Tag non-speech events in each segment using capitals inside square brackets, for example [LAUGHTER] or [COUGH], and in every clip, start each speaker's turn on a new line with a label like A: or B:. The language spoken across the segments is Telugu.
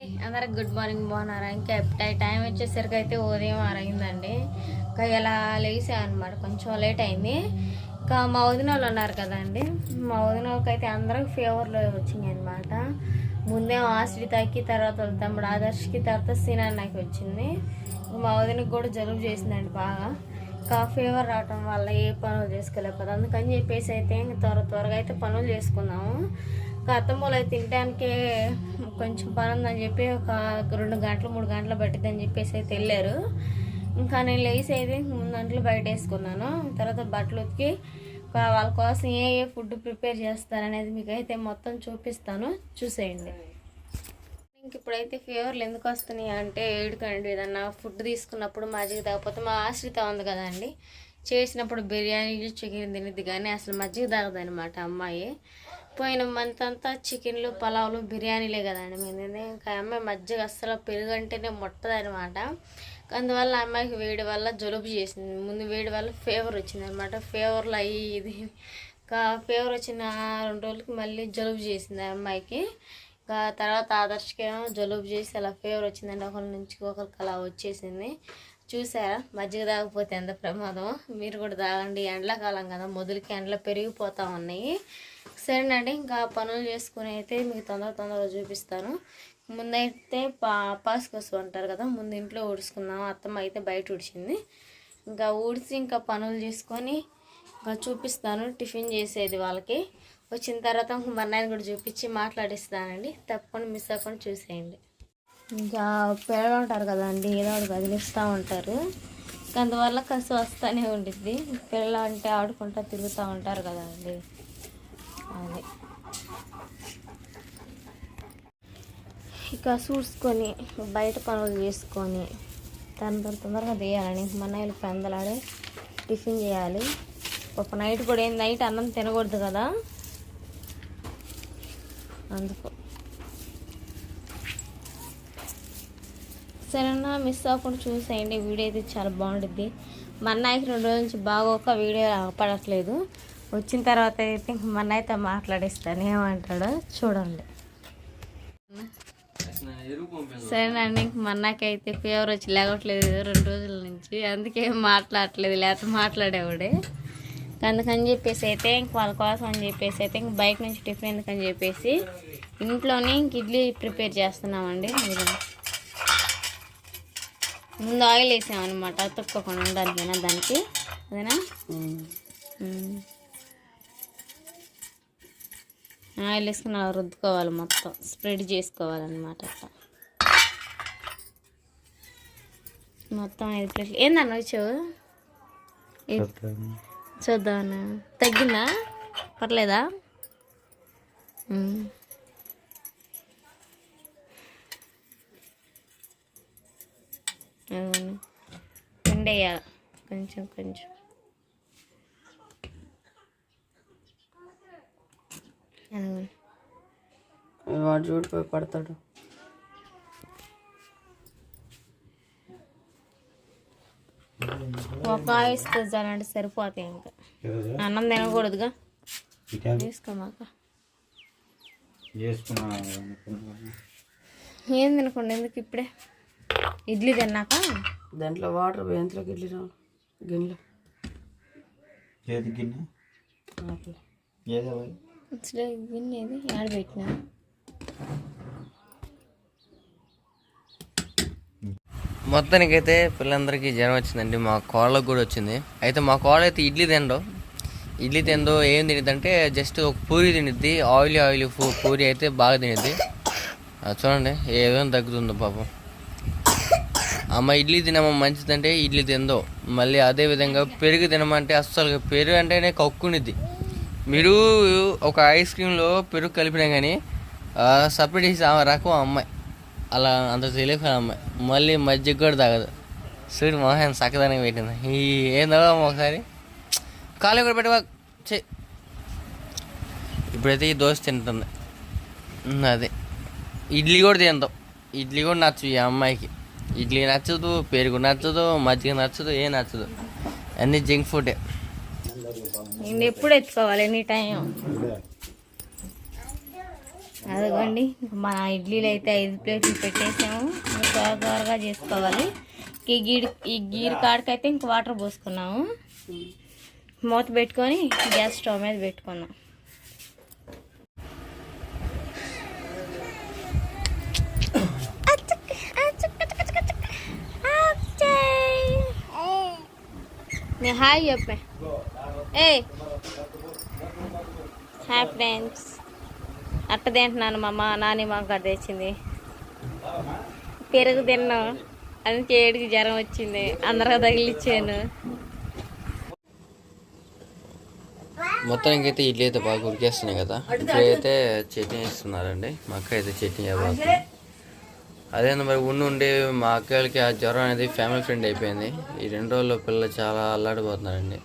A: అందరికి గుడ్ మార్నింగ్ బాగున్నారా? ఇంకా ఎప్పుడై టైం వచ్చేసరికి అయితే ఉదయం అయిందండి ఇంకా ఇలా లేసా అనమాట కొంచెం లేట్ అయింది. ఇంకా మా వదిన వాళ్ళు ఉన్నారు కదండి. మా వదిన వాళ్ళకి అయితే అందరికి ఫీవర్లో వచ్చింది అనమాట ముందేమో ఆశ్రితకి తర్వాత వాళ్ళ తమ్ముడు ఆదర్శ్కి తర్వాత సినాన్నకి వచ్చింది. మా వదినకి కూడా జలుబు చేసిందండి బాగా. ఇంకా ఫీవర్ రావటం వల్ల ఏ పనులు చేసుకోలేకపోతే అందుకని చెప్పేసి అయితే ఇంక త్వర త్వరగా అయితే పనులు చేసుకున్నాము ఇంకా అత్తమ్మలు అయితే తినడానికే కొంచెం పని ఉందని చెప్పి ఒక రెండు గంటలు మూడు గంటలు పట్టిద్దని చెప్పేసి అయితే వెళ్ళారు. ఇంకా నేను లేచి అయితే మూడు గంటలు బయట వేసుకున్నాను. తర్వాత బట్టలు ఉతికి వాళ్ళ కోసం ఏ ఏ ఫుడ్ ప్రిపేర్ చేస్తారనేది మీకు అయితే మొత్తం చూపిస్తాను. చూసేయండి. ఇంక ఇప్పుడైతే ఫీవర్లు ఎందుకు వస్తున్నాయి అంటే ఏడుకండి. ఏదన్నా ఫుడ్ తీసుకున్నప్పుడు మజ్జిగ తాగకపోతే మా ఆశ్రిత ఉంది కదండి. చేసినప్పుడు బిర్యానీలు చికెన్ తినిద్ది కానీ అసలు మజ్జిగ తాగదనమాట అమ్మాయి. పోయిన మంత్ అంతా చికెన్లు పలావులు బిర్యానీలే కదండి మేము ఇంకా ఆ అమ్మాయి మజ్జిగ అస్సలు పెరుగు అంటేనే ముట్టదనమాట. అందువల్ల అమ్మాయికి వేడి వల్ల జలుబు చేసింది. ముందు వేడి వల్ల ఫీవర్ వచ్చింది అనమాట ఫీవర్లు అయ్యి ఇది ఇంకా ఫీవర్ వచ్చిన రెండు రోజులకి మళ్ళీ జలుబు చేసింది ఆ అమ్మాయికి. ఇంకా తర్వాత ఆదర్శకేమో జలుబు చేసి అలా ఫీవర్ వచ్చిందండి. ఒకరి నుంచి ఒకరికి అలా వచ్చేసింది. చూసారా? మజ్జిగ తాగకపోతే ఎంత ప్రమాదం మీరు కూడా తాగండి. ఎండాకాలం కదా మొదలకి ఎండలు పెరిగిపోతూ ఉన్నాయి. సరేనండి ఇంకా పనులు చేసుకుని అయితే మీకు తొందర తొందరగా చూపిస్తాను. ముందైతే పా పాస్ కోసం అంటారు కదా ముందు ఇంట్లో ఊడ్చుకున్నాం అత్తమ్మ అయితే బయట ఊడ్చింది. ఇంకా ఊడ్చి ఇంకా పనులు చేసుకొని ఇంకా చూపిస్తాను టిఫిన్ చేసేది వాళ్ళకి. వచ్చిన తర్వాత ఇంక కూడా చూపించి మాట్లాడిస్తానండి. తప్పకుండా మిస్ అవ్వకుండా చూసేయండి. ఇంకా పిల్లలు ఉంటారు కదండి ఏదో ఒకటి కదిలిస్తూ ఉంటారు. ఇంకా అందువల్ల కసి వస్తూనే ఉండిద్ది. పిల్లలు అంటే ఆడుకుంటూ తిరుగుతూ ఉంటారు కదండి. అది. ఇక చూసుకొని బయట పనులు చేసుకొని తొందర తొందరగా తీయాలని మన పెందలాడే టిఫిన్ చేయాలి. ఒక నైట్ కూడా ఏం నైట్ అన్నం తినకూడదు కదా. అందుకు. సరేనా మిస్ అవ్వకుండా చూసేయండి. వీడియో అయితే చాలా బాగుంటుంది మా నాయకు రెండు రోజుల నుంచి బాగోక వీడియో పడట్లేదు. వచ్చిన తర్వాత అయితే ఇంక మా అన్నయ్యతో మాట్లాడిస్తాను. ఏమంటాడో చూడండి. సరేనండి ఇంక మా అన్నకైతే ఫీవర్ వచ్చి లేవట్లేదు రెండు రోజుల నుంచి. అందుకే మాట్లాడట్లేదు లేకపోతే మాట్లాడేవాడే. అందుకని చెప్పేసి అయితే ఇంక వాళ్ళ కోసం అని చెప్పేసి అయితే ఇంక బయట నుంచి టిఫిన్ ఎందుకని చెప్పేసి ఇంట్లోనే ఇంక ఇడ్లీ ప్రిపేర్ చేస్తున్నామండి. ముందు ఆయిల్ వేసామన్నమాట తొక్కకుండా ఉండడానికైనా దానికి. అదేనా మ్మ్. ఆయిల్ వేసుకుని అలా రుద్దుకోవాలి మొత్తం. స్ప్రెడ్ చేసుకోవాలన్నమాట అట్లా. మొత్తం ఐదు ప్లేట్లు ఏందన్న వచ్చావు చూద్దామన్నా. తగ్గిందా? పర్లేదా. అవును. పిండి వేయాలి కొంచెం కొంచెం.
B: వాడు చూడిపోయి పడతాడు.
A: ఒక చాలంటే సరిపోతాయి ఇంకా. అన్నం తినకూడదుగా. తీసుకోమాక. ఏం తినకుండా ఎందుకు ఇప్పుడే? ఇడ్లీ తిన్నాక?
B: దాంట్లో వాటర్ ఎంతలోకి ఇడ్లీ రావు గిన్నెలో.
C: ఏది గిన్నె? ఏదో
A: అసలు విన్ ఏది ఆడబెట్టినా
D: మొత్తానికైతే పిల్లలందరికీ జ్వరం వచ్చిందండి. మా కోళ్ళకు కూడా వచ్చింది. అయితే మా కోళ్ళ అయితే ఇడ్లీ తినడు ఇడ్లీ తిందో ఏం తినిద్దంటే జస్ట్ ఒక పూరి తినిద్ది. ఆయిలీ ఆయిలీ ఫూ పూరి అయితే బాగా తినిద్ది. అది చూడండి ఏదో తగ్గుతుందో పాపం. అమ్మ ఇడ్లీ తినమ్మ మంచిదంటే ఇడ్లీ తిందో. మళ్ళీ అదే విధంగా పెరుగు తినమంటే అస్సలు పెరుగు అంటేనే కక్కునిద్ది. మీరు ఒక ఐస్ క్రీమ్లో పెరుగు కలిపినా కానీ సపరేట్ చేసి ఆమె రకం అమ్మాయి. అలా అంత తెలియక అమ్మాయి. మళ్ళీ మజ్జిగ కూడా తాగదు. సూర్యుడు మోహన్ చక్కదానికి పెట్టింది. ఈ ఏందో ఒకసారి. కాలు కూడా పెట్టవా? చే ఇప్పుడైతే ఈ దోశ తింటుంది. అదే. ఇడ్లీ కూడా తింటాం. ఇడ్లీ కూడా నచ్చు ఈ అమ్మాయికి. ఇడ్లీ నచ్చదు పెరుగు నచ్చదు మజ్జిగ నచ్చదు ఏం నచ్చదు. అన్నీ జంక్ ఫుడే
A: నేను ఎప్పుడు ఎత్తుకోవాలి? ఎనీ టైం అదిగోండి మా ఇడ్లీలు అయితే ఐదు ప్లేట్లు పెట్టేసాము. త్వర త్వరగా చేసుకోవాలి. ఈ గీడి ఈ గీరు కాడికైతే ఇంక వాటర్ పోసుకున్నాము. మూత పెట్టుకొని గ్యాస్ స్టవ్ మీద పెట్టుకున్నాం. నేను హాయ్ చెప్పే. ఏ హాయ్ ఫ్రెండ్స్. అట్ట తింటున్నాను మా అమ్మ నాని మా గడ్డ తెచ్చింది. పెరుగు తిన్నాం. అని చేడికి జ్వరం వచ్చింది. అందరికి తగిలిచ్చాను.
D: మొత్తానికి అయితే ఇడ్లీ అయితే బాగా ఉడికేస్తున్నాయి కదా. ఇప్పుడైతే చట్నీ ఇస్తున్నారండి మా అక్క అయితే చట్నీ చేయబోతుంది అదే మరి ఉండి ఉండి మా అక్కలకి ఆ జ్వరం అనేది ఫ్యామిలీ ఫ్రెండ్ అయిపోయింది. ఈ రెండు రోజుల్లో పిల్లలు చాలా అల్లాడిపోతున్నారండి.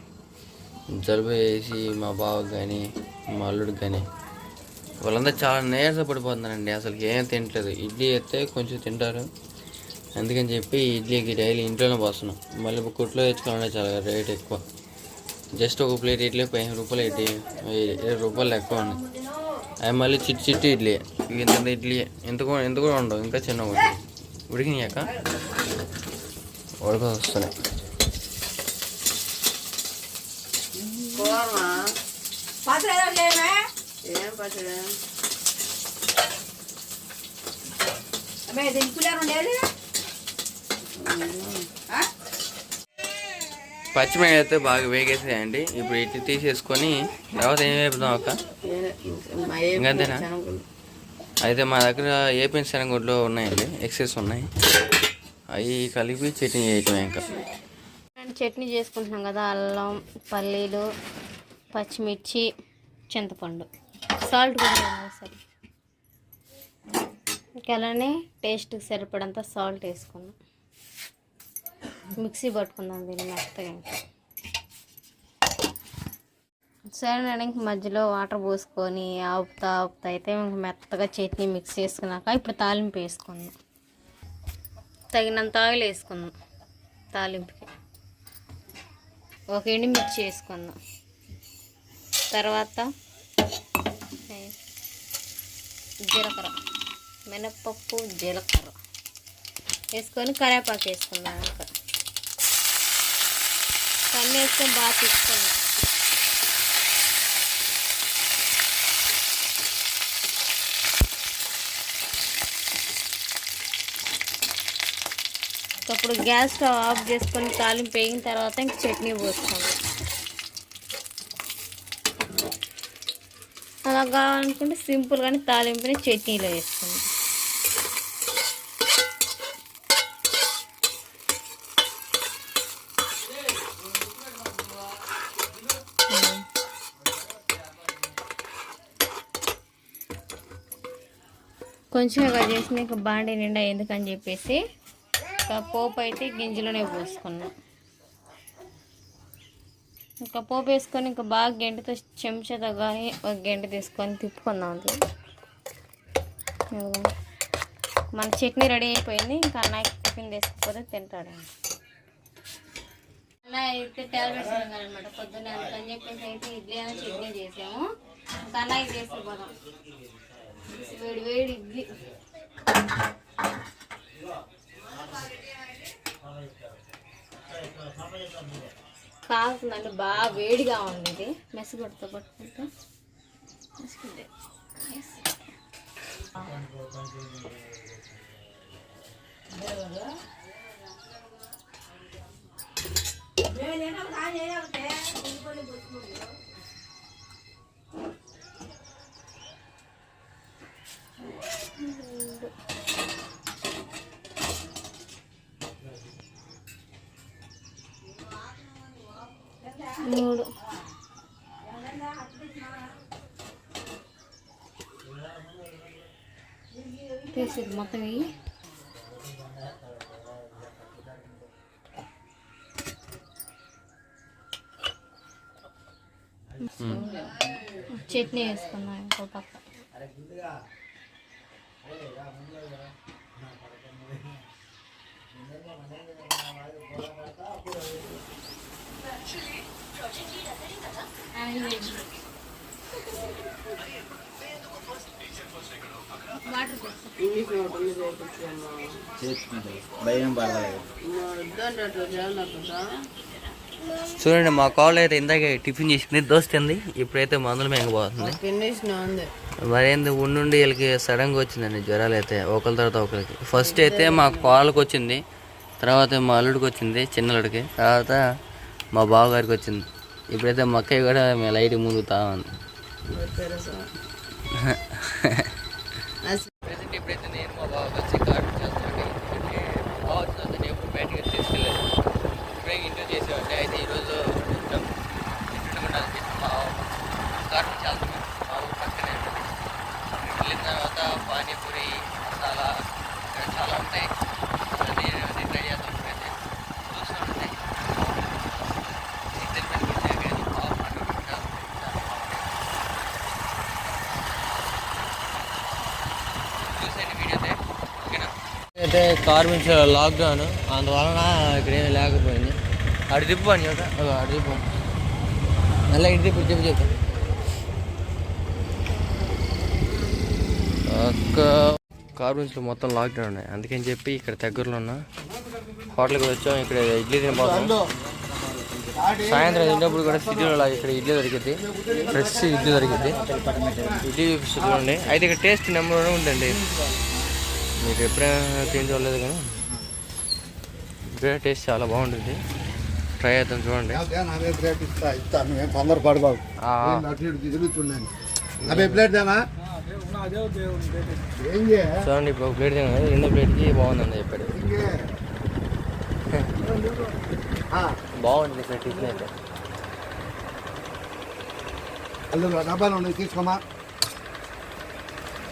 D: జలుబు వేసి మా బావకు కానీ మా అల్లుడికి కానీ వాళ్ళందరూ చాలా నీరసపడిపోతున్నారండి. అసలు ఏం తింటలేదు ఇడ్లీ అయితే కొంచెం తింటారు. అందుకని చెప్పి ఇడ్లీకి డైలీ ఇంట్లోనే పోస్తున్నాం. మళ్ళీ కుట్లో తెచ్చుకోవాలంటే చాలా రేట్ ఎక్కువ. జస్ట్ ఒక ప్లేట్ ఇడ్లీ పదిహేను రూపాయలు ఇడ్లీ ఇరవై రూపాయలు ఎక్కువ ఉంది. అవి మళ్ళీ చిట్టి చిట్టి ఇడ్లీ. ఇంత ఇడ్లీ. ఎంత కూడా ఎంత కూడా ఉండవు. ఇంకా చిన్న ఒకటి ఉడికినాక ఉడక వస్తున్నాయి
B: కూరమా ఏం పచ్చడి
D: పచ్చిమిరపకాయ అయితే బాగా వేగేసాయండి. ఇప్పుడు ఇడ్లీ తీసేసుకొని తర్వాత ఏం వేపుదాం అక్క?
B: ఏ
D: ఇంకంతేనా? అయితే మా దగ్గర ఏపీ శనగొడ్లు ఉన్నాయండి. ఎక్సెస్ ఉన్నాయి. అవి కలిపి చట్నీ చేయటం ఇంకా.
A: చట్నీ చేసుకుంటున్నాం కదా అల్లం పల్లీలు పచ్చిమిర్చి చింతపండు. సాల్ట్ కూడా వేసారు అలానే టేస్ట్కి సరిపడంత సాల్ట్ వేసుకున్నాం మిక్సీ పట్టుకుందాం దీన్ని మెత్తగా. ఇంకా సరే ఇంక మధ్యలో వాటర్ పోసుకొని ఆపుతా ఆపుతా అయితే ఇంక మెత్తగా చట్నీ మిక్స్ చేసుకున్నాక ఇప్పుడు తాలింపు వేసుకుందాం. తగినంత ఆయిల్ వేసుకుందాం. తాలింపుకి. ఒక ఎండుమిర్చి వేసుకుందాం. తర్వాత జీలకర్ర. మినప్పప్పు జీలకర్ర. వేసుకొని కరివేపాకు వేసుకుందాం ఇంకా. కన్ను వేసుకొని బాగా తీసుకుందాం అప్పుడు గ్యాస్ స్టవ్ ఆఫ్ చేసుకొని తాలింపు వేగిన తర్వాత ఇంక చట్నీ పోసుకోండి అలా కావాలనుకుంటే సింపుల్గానే తాలింపుని చట్నీలో వేసుకోండి కొంచెం ఇక చేసిన ఇంకా బాండి నిండా ఎందుకని చెప్పేసి ఇంకా పోపు అయితే గింజలోనే పోసుకున్నాం. ఇంకా పోపు వేసుకొని ఇంకా బాగా గెంటతో చెంచాతో కానీ ఒక గెంట తీసుకొని తిప్పుకుందాం అది మన చట్నీ రెడీ అయిపోయింది. ఇంకా అన్నయ్య టిఫిన్ తీసుకుపోతే తింటాడు. అన్నయ్య అయితే టాబ్లెట్స్ అనమాట పొద్దున్న అందుకని చెప్పేసి అయితే ఇడ్లీ అని చట్నీ చేసాము. ఇంకా అన్నయ్య తీసుకుపోదాం. వేడి వేడి ఇడ్లీ. కాగుతుందండి బాగా వేడిగా ఉంది. ఇది మెస్ కొడుతూ పట్టుకుంటా మెసుకుంటే. మూడు. తీసేది మొత్తం ఇవి చట్నీ వేసుకున్నాం ఇంకో పక్క.
D: చూడండి మా కాల్ అయితే ఇందాక టిఫిన్ చేసింది దోశ ఇప్పుడైతే మందులు మెంగపోతుంది
B: కండిషన్ ఉంది
D: మరేంది ఉండి వీళ్ళకి సడన్గా వచ్చిందండి జ్వరాలు అయితే ఒకరి తర్వాత ఒకరికి ఫస్ట్ అయితే మా కోళ్ళకి వచ్చింది తర్వాత మా అల్లుడికి వచ్చింది చిన్నలుడికి తర్వాత మా బావగారికి వచ్చింది. ఇప్పుడైతే మా అక్కయ్య కూడా మీ లైట్ ముందుతా ఉంది [LAUGHS] ప్రెసెంట్ ఇప్పుడైతే నేను మా బావ కలిసి కార్డు చేస్తామండి ఎందుకంటే బావ వచ్చిందంటే ఎప్పుడు బయటకి తీసుకెళ్ళలేదు ఇప్పుడే ఇంట్లో చేసేవాడి అయితే ఈరోజు కొంచెం డిఫరెంట్గా ఉండాలని చెప్పి మా కార్డు చేస్తాం మా ఊరు పక్కనే ఉంటుంది వెళ్ళిన తర్వాత పానీపూరి మసాలా ఇక్కడ చాలా ఉంటాయి అన్నీ అన్నీ ట్రై చేస్తాం ఇప్పుడైతే చూస్తూ ఉంటాయి ఇద్దరు మీద కొట్టే కానీ బాగా పండుగ చూసేయండి వీడియో అయితే ఓకేనా కార్మిక్స్ లాక్డౌన్. అందువలన ఇక్కడ ఏమీ లేకపోయింది. అటు తిప్పు అని ఒక అటు తిప్పు మళ్ళీ ఇటు తిప్పు చెప్పు చెప్తా ఒక్క కార్మిన్స్లో మొత్తం లాక్డౌన్ ఉన్నాయి. అందుకని చెప్పి ఇక్కడ దగ్గరలో ఉన్న హోటల్కి వచ్చాం. ఇక్కడ ఇడ్లీ తినబోతాం సాయంత్రం తిన్నప్పుడు కూడా సిటీలో ఇక్కడ ఇడ్లీ దొరికింది ఫ్రెష్ ఇడ్లీ దొరికింది ఇడ్లీ చూపిస్తుంది అయితే ఇక్కడ టేస్ట్ నెంబర్ ఉందండి. మీరు ఎప్పుడైనా చూడలేదు కానీ? ఇక్కడ టేస్ట్ చాలా బాగుంటుంది. ట్రై చేద్దాం చూడండి.
E: అవే ప్లేట్ ఇస్తా ఇస్తా. నువ్వేం తొందర పడబాకు. అటు ఇటు తిరుగుతున్నాను అవే ప్లేట్ దేనా
D: చూడండి ఇప్పుడు ఒక ప్లేట్ తిన్నాను. రెండో ప్లేట్కి బాగుందండి చెప్పాడు. [LAUGHS] బాగుంది ఇక్కడ టిఫిన్ అయితే.
E: అల్లు డబ్బాలు ఉన్నాయి తీసుకోమా?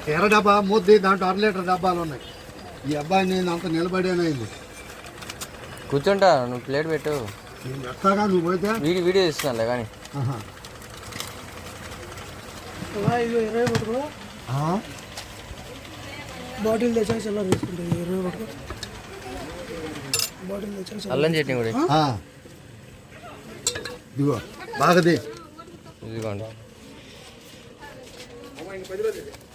E: ఎర్ర డబ్బా మూద్ది దాంట్లో అర లీటర్ డబ్బాలు ఉన్నాయి. ఈ అబ్బాయి నేను అంత నిలబడేనైంది
D: కూర్చుంటా నువ్వు ప్లేట్ పెట్టు.
E: నేను ఎట్లాగా నువ్వు పోతే?
D: వీడియో వీడియో ఇస్తున్నానులే కానీ.
E: ఆ?
F: బాటిల్ తెచ్చేసి ఎలా తీసుకుంటుంది ఇరవై ఒకటి బాటిల్ తెచ్చేసి
D: అల్లం చట్నీ కూడా
E: ఆ. ఇదిగో బాగది
D: ఇదిగోండి.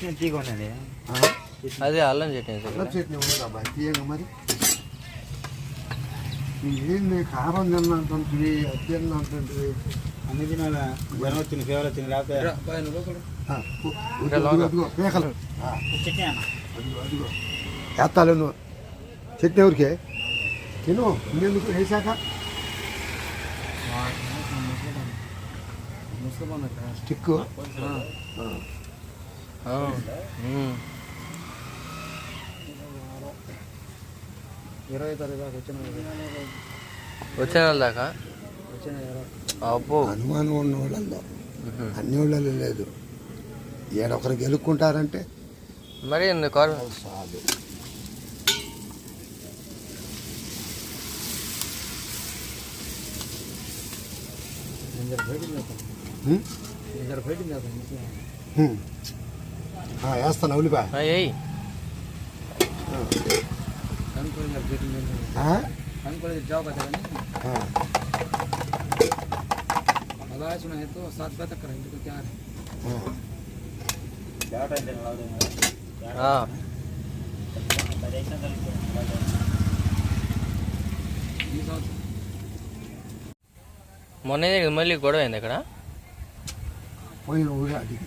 C: చట్నీ తీగ ఉన్నది
E: ఆ?
D: అదే అల్లం చట్నీ
E: అల్లం చట్నీ ఉంది అబ్బాయి తీయంగా మరి? ఏంది కారం తిన్నా అంటుంది అది తిన్నా అంటుంది
C: అన్ని తినాలా? జ్వరం వచ్చింది ఫీవర్ వచ్చింది లేకపోతే?
E: వేస్తాలే నువ్వు చట్నీ ఎవరికి? తిను ఇంకెందుకు వేసాక స్టిక్
F: ఇరవై తారీఖు దాకా వచ్చిన
D: వచ్చిన వాళ్ళ దాకా? అబ్బో.
E: అనుమానం ఉన్న వాళ్ళల్లో అన్ని వాళ్ళలో లేదు. ఏడొకరు గెలుక్కుంటారంటే.
D: మరి కార్?
E: ఉల్లిపాయ
D: ఏయ్
F: వేస్తాను ఉల్లిపాయ.
D: మొన్న మళ్ళీ గొడవ అయింది అక్కడ
E: పోయిన ఊరే అడిగి.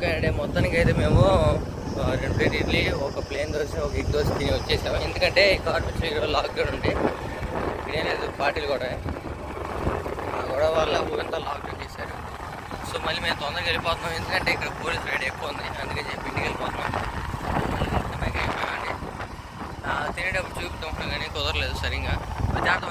D: ఓకే అండి మొత్తానికి అయితే మేము రెండు ఇడ్లీ ఒక ప్లేన్ దోశ ఒక ఎగ్ దోశ తిని వచ్చేసాము. ఎందుకంటే కార్పొరేషన్ ఈరోజు లాక్డౌన్ ఉంటే ఇదే లేదు పార్టీలు కూడా. ఆ గొడవ వల్ల ఊరంతా లాక్డౌన్ చేశారు. సో మళ్ళీ మేము తొందరగా వెళ్ళిపోతున్నాం. ఎందుకంటే ఇక్కడ పోలీస్ రైడ్ ఎక్కువ ఉంది. అందుకే చెప్పి ఇంటికి వెళ్ళిపోతున్నాం. తినేటప్పుడు చూపుతాం కానీ కుదరలేదు సరిగా జాగ్రత్త